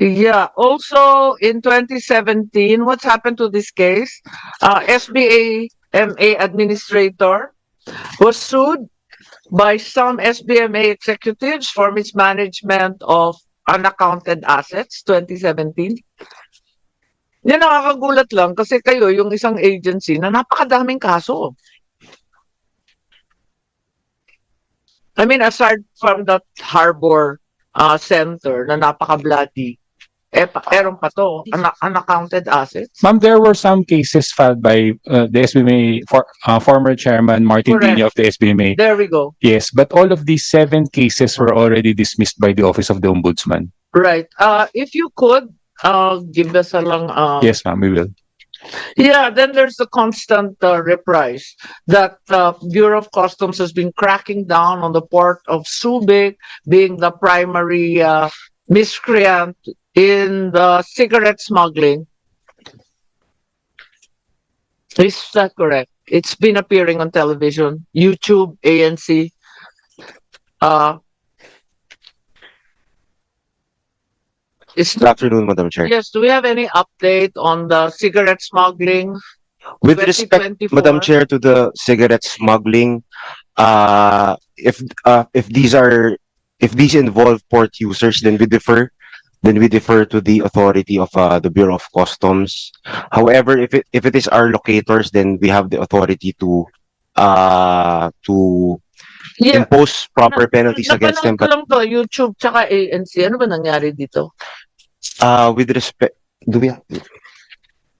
Yeah, also in 2017, what's happened to this case? Uh, SBA MA administrator was sued by some SBMA executives for mismanagement of unaccounted assets 2017. Yan nakakagulat lang kasi kayo yung isang agency na napakadaming kaso. I mean, aside from that harbor uh, center na napaka-bloody, eh, pa, meron pa to, una- unaccounted assets. Ma'am, there were some cases filed by uh, the SBMA, for, uh, former chairman Martin Correct. Dini of the SBMA. There we go. Yes, but all of these seven cases were already dismissed by the Office of the Ombudsman. Right. Uh, if you could, uh, give us a lang, uh, Yes, ma'am, we will. Yeah, then there's the constant uh, reprise that uh, Bureau of Customs has been cracking down on the port of Subic, being the primary uh, miscreant in the cigarette smuggling. Is that correct? It's been appearing on television, YouTube, ANC. Uh, is Good afternoon, Madam Chair. yes, do we have any update on the cigarette smuggling? With respect, 2024? Madam Chair, to the cigarette smuggling, uh, if, uh, if these are, if these involve port users, then we defer, then we defer to the authority of, uh, the Bureau of Customs. However, if it, if it is our locators, then we have the authority to, uh, to Yeah. impose proper penalties against them. Napanood ko But, lang to, YouTube tsaka ANC. Ano ba nangyari dito? uh, with respect, do we, have-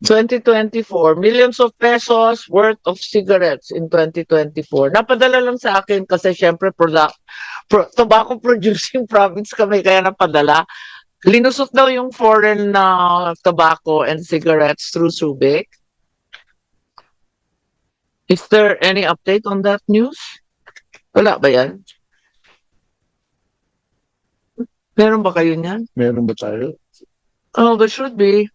2024, millions of pesos worth of cigarettes in 2024. Napadala lang sa akin kasi syempre product, pro, tobacco producing province kami kaya napadala. Linusot daw yung foreign na tobacco and cigarettes through Subic. Is there any update on that news? Wala ba yan? Meron ba kayo niyan? Meron ba tayo? Oh, there should be.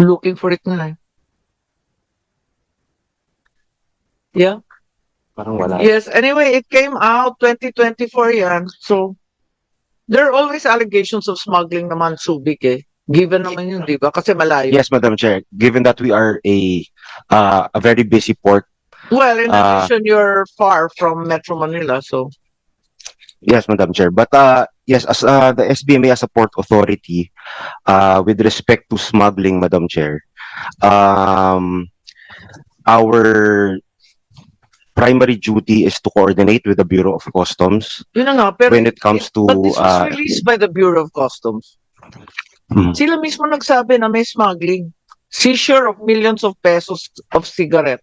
Looking for it nga. eh. Yeah. parang wala. Yes. Anyway, it came out 2024 yan. So, there are always allegations of smuggling naman Subic eh. Given naman yun, di ba? Kasi malayo. Yes, Madam Chair, given that we are a, uh, a very busy port, Well, in Ah. addition, you're far from Metro Manila. So, Yes, Madam Chair. But uh, yes, as uh, the SBMA as a port authority, uh, with respect to smuggling, Madam Chair, um, our primary duty is to coordinate with the Bureau of Customs yun na nga. Pero, when it comes to but this was uh, released by the Bureau of Customs. Hmm. Sila mismo nagsabi na may smuggling. Seizure of millions of pesos of cigarette.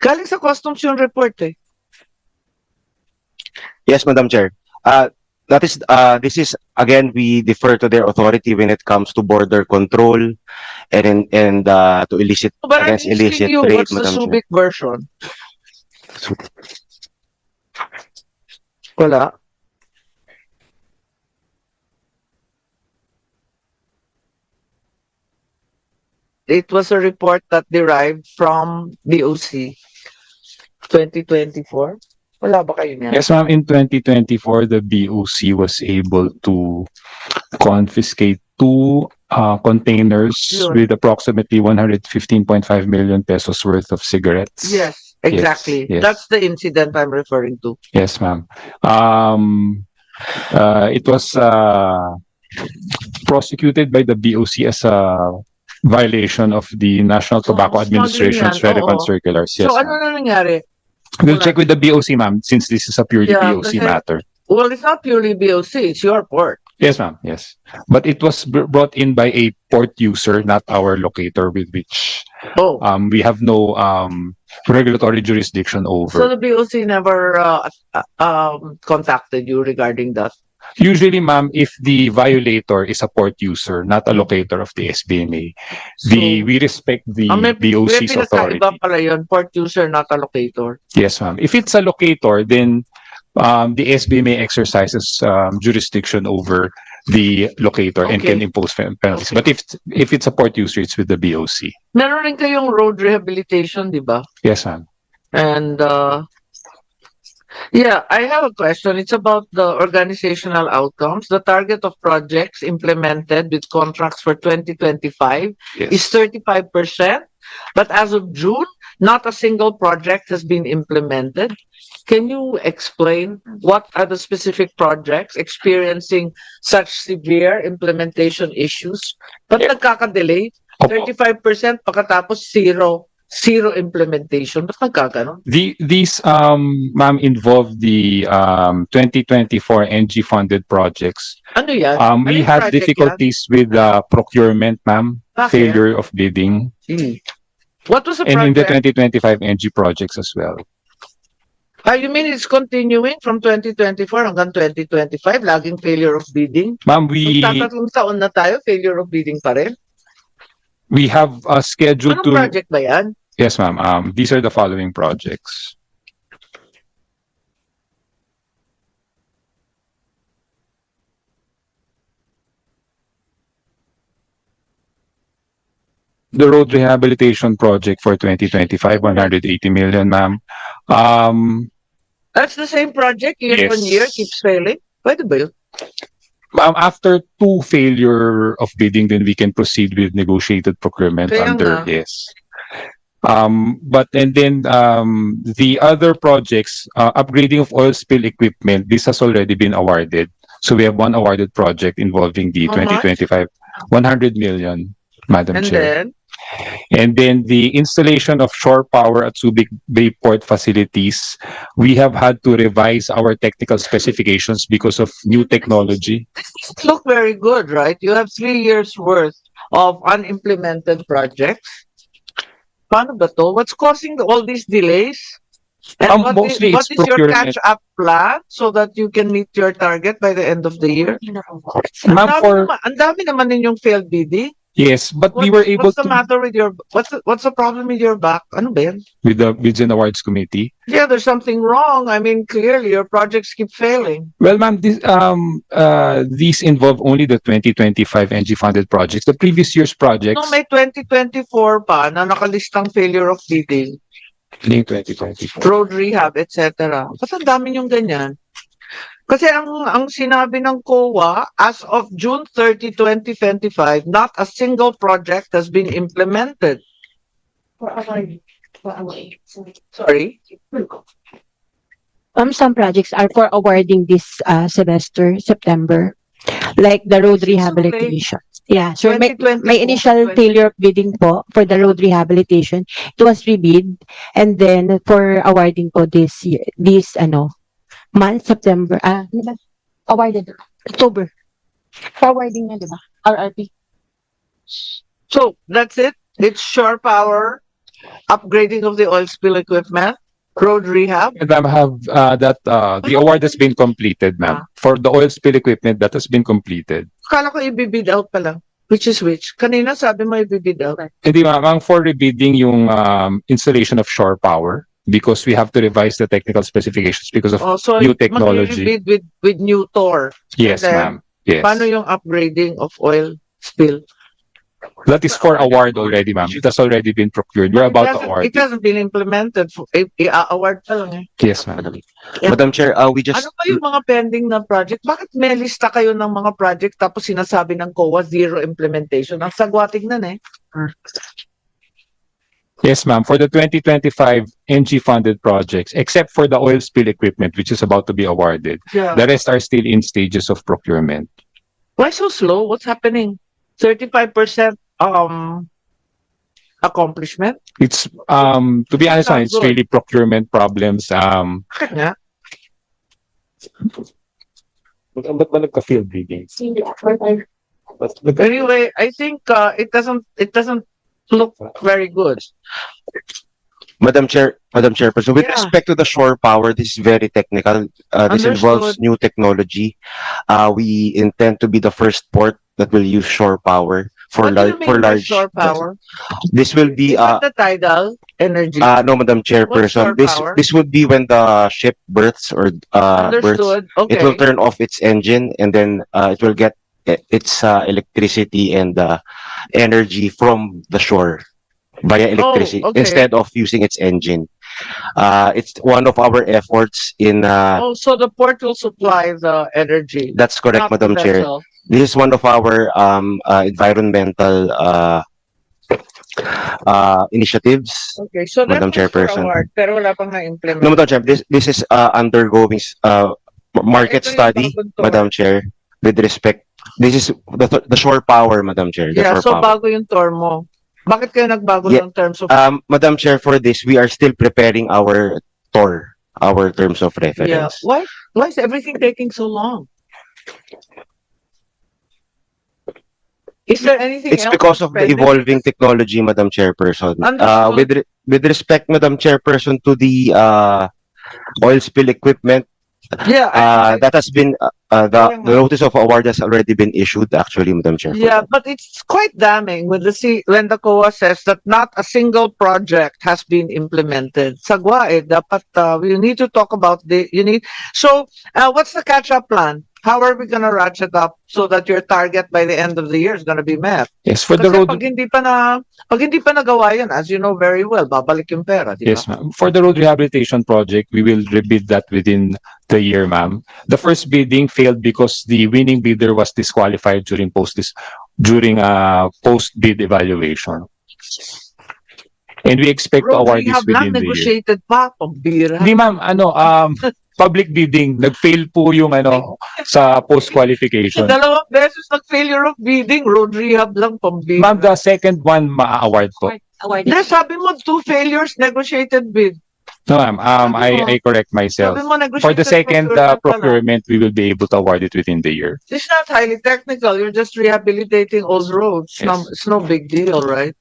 Galing sa customs yung report eh. yes, Madam Chair. Uh, that is uh, this is again we defer to their authority when it comes to border control and and uh, to illicit But I'm against illicit asking you, trade, what's the Madam Chair. Subic version? Wala. It was a report that derived from BOC 2024. Wala ba kayo niyan? Yes, ma'am, in 2024, the BOC was able to confiscate two uh, containers Yun. with approximately 115.5 million pesos worth of cigarettes. Yes, exactly. yes. That's the incident I'm referring to. Yes, ma'am. Um, uh, it was uh, prosecuted by the BOC as a violation of the National Tobacco smuggling Administration's relevant circulars. Yes, so ano na nangyari? We'll check with the BOC, ma'am, since this is a purely Yeah, BOC matter. Well, it's not purely BOC, it's your port. Yes, ma'am. Yes. But it was br- brought in by a port user, not our locator, with which Oh. um, we have no um, regulatory jurisdiction So over. the BOC never uh, uh, um, contacted you regarding that? Usually, ma'am, if the violator is a port user, not a locator of the SBMA, the So- we respect the Ah, may, may BOC's authority. pinakaiba pala yun, port user, not a locator. Yes, ma'am. If it's a locator, then um, the SBMA exercises um, jurisdiction over the locator and Okay. can impose pen- penalties. Okay. But if if it's a port user, it's with the BOC. Meron rin kayong road rehabilitation, di ba? Yes, ma'am. And uh, Yeah, I have a question. It's about the organizational outcomes. The target of projects implemented with contracts for 2025 is 35%, but as of June, not a single project has been implemented. Can you explain what are the specific projects experiencing such severe implementation issues? Ba't Yeah. nagkakadelay? Opo. 35% pagkatapos zero, zero implementation. Ba't nagkaganon? The, these, um, ma'am, involve the, um, 2024 NG funded projects. Ano yan? Um, Ano we yung had project yan? difficulties with, uh, procurement, ma'am, Bakit? failure of bidding, Hmm. What was the and in the project? 2025 NG projects as well. Ah, you mean it's continuing from 2024 hanggang 2025? Laging failure of bidding? Ma'am, we, Magtatatlong taon na tayo, failure of bidding pa rin? we have a schedule Anong to, project ba yan? yes, ma'am, um, these are the following projects. The road rehabilitation project for 2025, 180 million, ma'am. Um, That's the same project, year Yes. on year, keeps failing? Pwede ba yun? um, after two failure of bidding, then we can proceed with negotiated procurement Kaya under, nga. yes. Um, but and then um, the other projects, uh, upgrading of oil spill equipment, this has already been awarded. So we have one awarded project involving the How much? 2025, 100 million, Madam And Chair. then, And then the installation of shore power at Subic Bay Port facilities, we have had to revise our technical specifications because of new technology. it look very good, right? You have three years worth of unimplemented projects. Paano ba to? What's causing all these delays? And Um, what is, mostly what it's is your procurement. catch-up plan so that you can meet your target by the end of the year? Ang Ma'am, dami for, naman, ang dami naman ninyong failed bidding. Yes, but we were able What's the to, matter with your, what's, the- what's the problem with your back? Ano ba yan? with the Bids and Awards Committee. Yeah, there's something wrong. I mean, clearly your projects keep failing. Well, ma'am, this, um, uh, these involve only the 2025 NG funded projects. The previous year's projects, No, may 2024 pa na nakalistang failure of bidding, link 2024. road rehab, etc. Ba't ang dami yung ganyan? Kasi ang, ang sinabi ng COA, as of June 30, 2025, not a single project has been implemented. Sorry? Um, some projects are for awarding this uh semester, September, like the road rehabilitation. Yeah, so may, 2024, may initial 20 failure of bidding po for the road rehabilitation. It was rebid and then for awarding po this year, this ano, month, September, ah, ano ba? Awarded, October. For awarding na, di ba? RRP. So, that's it? It's shore power, upgrading of the oil spill equipment, road rehab, And I have, uh, that, uh, the award has been completed, ma'am. For the oil spill equipment, that has been completed. Kala ko ibibid out pa lang. Which is which? Kanina sabi mo ibibid out. Hindi ma'am, ang for rebidding yung, um, installation of shore power because we have to revise the technical specifications because of, Oh, so New technology. with, with new Tor. yes, ma'am. Yes. Paano yung upgrading of oil spill? That is for award already, ma'am. It has already been procured. We're about to award. It hasn't been implemented. for- i- I-award pa lang eh. Yes, ma'am. Yeah. Madam Chair, uh, we just Ano ba yung mga pending na project? Bakit may lista kayo ng mga project tapos sinasabi ng COA zero implementation? Ang sagwating na eh. Yes, ma'am. For the 2025 NG funded projects, except for the oil spill equipment, which is about to be awarded, Yeah. the rest are still in stages of procurement. Why so slow? What's happening? Thirty-five percent um accomplishment? It's, um, to be honest, ma'am, it's good. really procurement problems. Um, Bakit nga? ba't ba nagka-field biddings? Anyway, I think uh, it doesn't it doesn't look very good. Madam Chair, Madam Chairperson, with Yeah. respect to the shore power, this is very technical. Uh, this involves Understood. new technology. Uh, we intend to be the first port that will use shore power for What do you large, mean for by large. shore power? This will be, uh, the tidal energy? uh, no, Madam shore Chairperson, this, power? this would be when the ship berths or, uh, berths. Understood. It will turn off its engine and then, uh, it will get its, uh, electricity and, uh, energy from the shore via electricity Oh, okay. instead of using its engine. Uh, it's one of our efforts in, uh, Oh, so the port will supply the energy. that's correct, Madam Chair. This is one of our, um, uh, environmental, uh, uh, initiatives. Okay, so Madam Chairperson. award, pero wala pang na-implement. No, Madam Chair, this, this is, uh, undergoing, uh, market Ito study. Madam Chair, with respect, this is the, the shore power, Madam Chair, the Yeah, shore so power. bago yung term mo. Bakit kayo nagbago Yeah, ng terms of Um, Madam Chair, for this, we are still preparing our TOR, our terms of Yeah, reference. why, why is everything taking so long? Is there anything It's else because of the pending? evolving technology, Madam Chairperson. Uh, Understood. with, re- with respect, Madam Chairperson, to the, uh, oil spill equipment, Yeah, I- uh, that has been, uh, uh, the, the notice of award has already been issued, actually, Madam Chair. yeah, but it's quite damning when the C, when the COA says that not a single project has been implemented. Sagwa eh, dapat, uh, we need to talk about the, you need, so, uh, what's the catch-up plan? How are we gonna ratchet up so that your target by the end of the year is gonna be met? Yes, for the Kasi road, pag hindi pa na, pag hindi pa nagawa yan, as you know very well, babalik yung pera, di ba? yes, ma'am. For the road rehabilitation project, we will rebid that within the year, ma'am. The first bidding failed because the winning bidder was disqualified during post this during a post bid evaluation. And we expect to Road award this within the year. negotiated pa, pambira. Hindi ma'am, ano, um, public bidding, nag-fail po yung ano, sa post qualification. Dalawang beses nag-failure of bidding, road rehab lang, pambira. Ma'am, the second one ma-award po. Awarded. Hindi, sabi mo, two failures, negotiated bid. No, ma'am, um, I, I correct myself. Sabi mo, For the second procurement uh, pa lang. procurement, we will be able to award it within the year. It's not highly technical, you're just rehabilitating old roads. No, Yes. it's no big deal, right?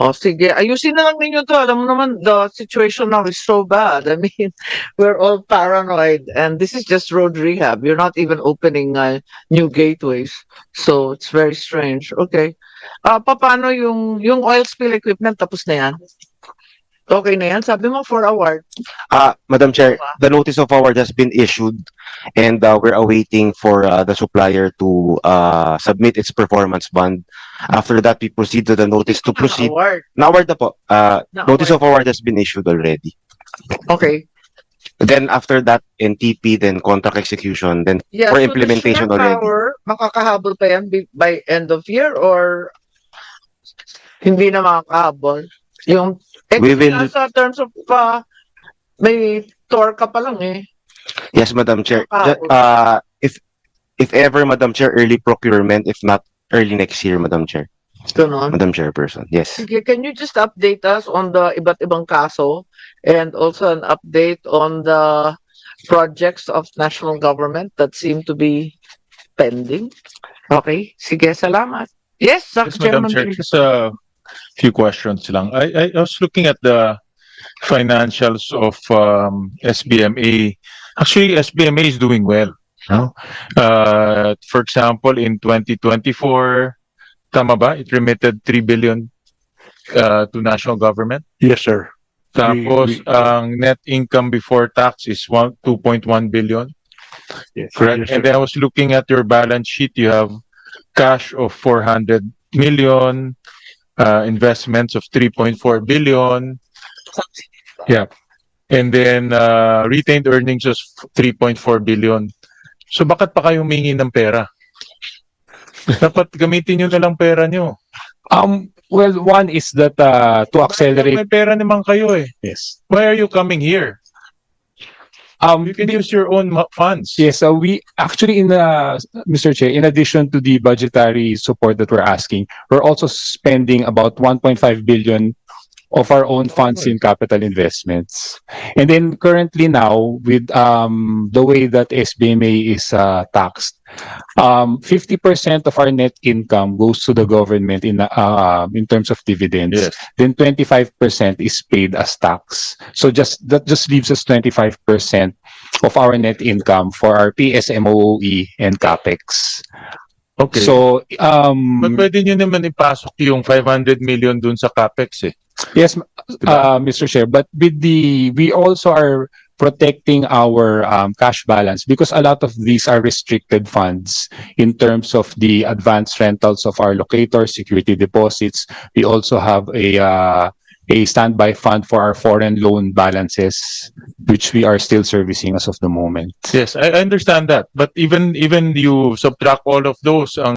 O sige, ayusin na lang ninyo to. Alam mo naman, the situation now is so bad. I mean, we're all paranoid and this is just road rehab. You're not even opening uh, new gateways. So it's very strange. Okay. Ah, paano yung yung oil spill equipment tapos na yan? Okay na yan? Sabi mo for award. Uh, Madam Chair, the notice of award has been issued and, uh, we're awaiting for, uh, the supplier to, uh, submit its performance bond. After that, we proceed to the notice to proceed. Award. Na-award na po. Uh, Na notice of award has been issued already. Okay. Then after that, NTP, then contract execution, then Yeah, For so the implementation shore already. power, makakahabol pa yan bi- by end of year or hindi na makakahabol? Yung, eh, We will- nasa terms of, uh, may torque pa lang eh. Yes, Madam Chair. Ah, Ju- Uh, if, if ever, Madam Chair, early procurement, if not early next year, Madam Chair, Ganon. Madam Chairperson, yes. Sige, can you just update us on the iba't ibang kaso and also an update on the projects of national government that seem to be pending? Okay, sige, salamat. Yes, Yes, Madam Chairman. Chair, Willie. just a few questions lang. I, I, was looking at the financials of um, SBMA. Actually, SBMA is doing well. No? Uh, for example, in 2024, tama ba? It remitted 3 billion uh, to national government. Yes, sir. Tapos, we- ang net income before tax is one, 2.1 billion. Yes, Correct. yes, And then I was looking at your balance sheet, you have cash of 400 million, uh, investments of 3.4 billion. Yeah. And then, uh, retained earnings of 3.4 billion. So bakit pa kayo humingi ng pera? Dapat gamitin nyo na lang pera nyo. Um, well, one is that, uh, to accelerate, May pera naman kayo eh. yes. Why are you coming here? Um, You can use your own funds. Yes, so we actually in uh Mr. Chair, in addition to the budgetary support that we're asking, we're also spending about 1.5 billion of our own funds in capital investments. And then currently now with um the way that SBMA is uh taxed, um 50% of our net income goes to the government in uh in terms of dividends Yes. then 25% is paid as tax. So just that just leaves us 25% of our net income for our PSMOE and CAPEX. Okay. So um But pwede nyo naman ipasok yung 500 million dun sa CAPEX eh. Yes uh, Mr. Chair but with the we also are protecting our um, cash balance because a lot of these are restricted funds in terms of the advanced rentals of our locators, security deposits. We also have a uh, a standby fund for our foreign loan balances, which we are still servicing as of the moment. Yes, I I understand that. But even even you subtract all of those, ang